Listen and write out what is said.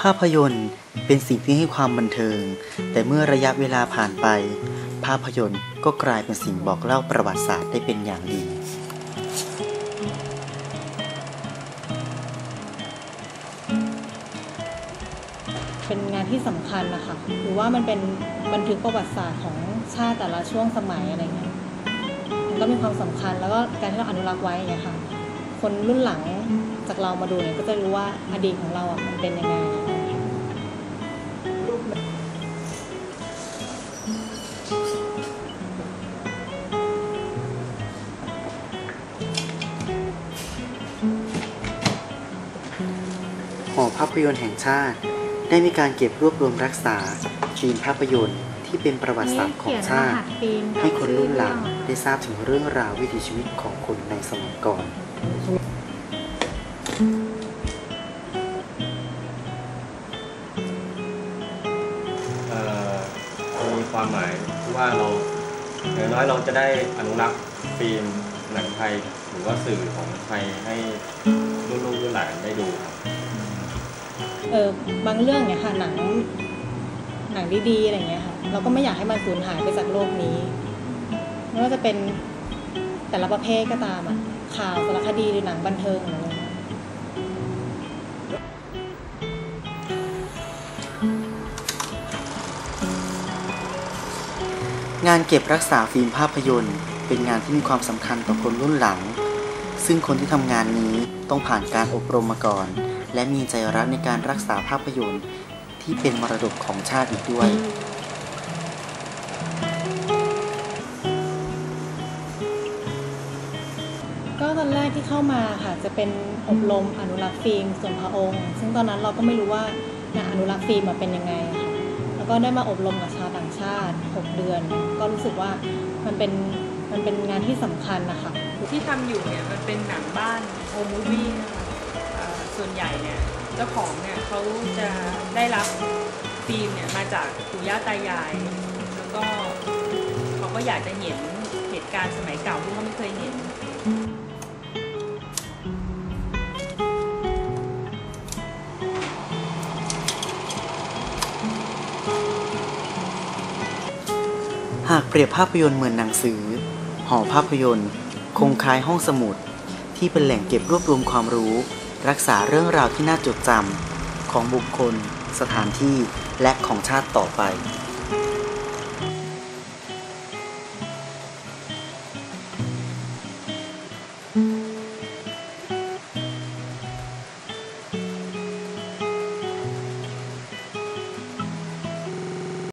ภาพยนตร์เป็นสิ่งที่ให้ความบันเทิง แต่เมื่อระยะเวลาผ่านไป ภาพยนตร์ก็กลายเป็นสิ่งบอกเล่าประวัติศาสตร์ได้เป็นอย่างดี เป็นงานที่สำคัญนะคะหรือว่ามันเป็นบันทึกประวัติศาสตร์ของชาติแต่ละช่วงสมัยอะไรเงี้ยมันก็มีความสำคัญแล้วก็การที่เราอนุรักษ์ไว้อย่างเงี้ยค่ะ คนรุ่นหลังจากเรามาดูเนี่ยก็จะรู้ว่าอดีตของเราอะมันเป็นยังไงหอภาพยนตร์แห่งชาติ ได้มีการเก็บรวบรวมรักษาฟิล์มภาพยนตร์ที่เป็นประวัติศาสตร์ของชาติ ให้คนรุ่นหลังได้ทราบถึงเรื่องราววิถีชีวิตของคนในสมัยก่อนเอ่อ มีความหมายที่ว่าเราอย่างน้อยเราจะได้อนุรักษ์ฟิล์มหนังไทยหรือว่าสื่อของไทยให้รุ่นลูกหลานได้ดูครับเออบางเรื่องเนี่ยค่ะหนังหนังดีๆอะไรเงี้ยค่ะเราก็ไม่อยากให้มันสูญหายไปจากโลกนี้ไม่ว่าจะเป็นแต่ละประเภทก็ตามอะ ข่าวสารคดีหรือหนังบันเทิงหรืออะไรเงี้ยงานเก็บรักษาฟิล์มภาพยนตร์ เป็นงานที่มีความสำคัญต่อคนรุ่นหลัง ซึ่งคนที่ทำงานนี้ต้องผ่านการอบรมมาก่อน และมีใจรักในการรักษาภาพยนตร์ ที่เป็นมรดกของชาติอีกด้วย ตอนแรกที่เข้ามาค่ะจะเป็นอบรมอนุรักษ์ฟิล์มส่วนพระองค์ ซึ่งตอนนั้นเราก็ไม่รู้ว่างานอนุรักษ์ฟิล์มมาเป็นยังไงค่ะแล้วก็ได้มาอบรมกับชาวต่างชาติ 6 เดือน ก็รู้สึกว่ามันเป็นมันเป็นงานที่สำคัญนะคะที่ทำอยู่เนี่ยมันเป็นหนังบ้านโฮมูวี่นะคะส่วนใหญ่เนี่ยเจ้าของเนี่ยเขาจะได้รับฟิล์มเนี่ยมาจากปู่ย่าตายาย แล้วก็เขาก็อยากจะเห็นเหตุการณ์สมัยเก่าที่เขาไม่เคยเห็น หากเปรียบภาพยนตร์เหมือนหนังสือ หอภาพยนตร์ คงคล้ายห้องสมุด ที่เป็นแหล่งเก็บรวบรวมความรู้ รักษาเรื่องราวที่น่าจดจำของบุคคล สถานที่และของชาติต่อไป